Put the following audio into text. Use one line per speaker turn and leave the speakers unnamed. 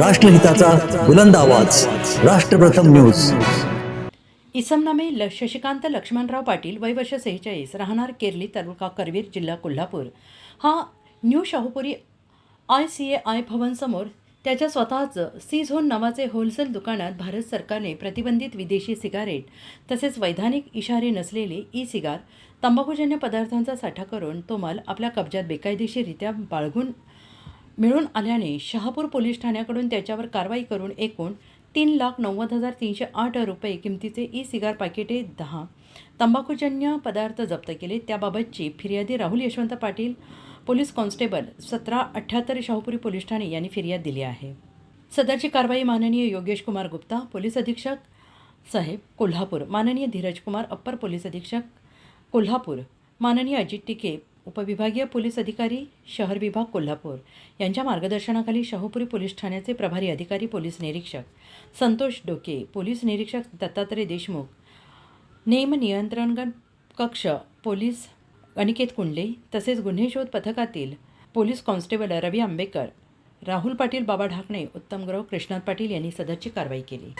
राष्ट्रहिताचा बुलंद आवाज. राष्ट्रप्रथम न्यूज.
इसमनामे ल शशिकांत लक्ष्मणराव पाटील वय वर्ष सेहेचाळीस राहणार केरली तालुका करवीर जिल्हा कोल्हापूर. हा new Shahupuri I C A I भवनसमोर त्याच्या स्वतःचं सी झोन नावाचे होलसेल दुकानात भारत सरकारने प्रतिबंधित विदेशी सिगारेट तसेच वैधानिक इशारे नसलेले ई सिगार तंबाखूजन्य पदार्थांचा साठा करून तो माल आपल्या कब्जात बेकायदेशीररित्या बाळगून मिळून आल्याने शहापूर पोलीस ठाण्याकडून त्याच्यावर कारवाई करून एकूण तीन लाख नव्वद हजार तीनशे आठ रुपये किमतीचे ई सिगार पाकिटे दहा तंबाखूजन्य पदार्थ जप्त केले. त्याबाबतची फिर्यादी राहुल यशवंत पाटील पोलीस कॉन्स्टेबल सतरा अठ्ठ्याहत्तर शाहूपुरी पोलीस ठाणे यांनी फिर्याद दिली आहे. सदरची कारवाई माननीय योगेश कुमार गुप्ता पोलीस अधीक्षक साहेब कोल्हापूर माननीय धीरज कुमार अप्पर पोलीस अधीक्षक कोल्हापूर माननीय अजित टिके उपविभागीय पोलीस अधिकारी शहर विभाग कोल्हापूर. यांच्या मार्गदर्शनाखाली शाहूपुरी पोलीस ठाण्याचे प्रभारी अधिकारी पोलीस निरीक्षक संतोष डोके पोलीस निरीक्षक दत्तात्रय देशमुख नेम नियंत्रण कक्ष पोलीस अनिकेत कुंडले तसेच गुन्हे शोध पथकातील पोलीस कॉन्स्टेबल रवी आंबेकर राहुल पाटील बाबा ढाकणे उत्तम ग्रह कृष्णात पाटील यांनी सदरची कारवाई केली.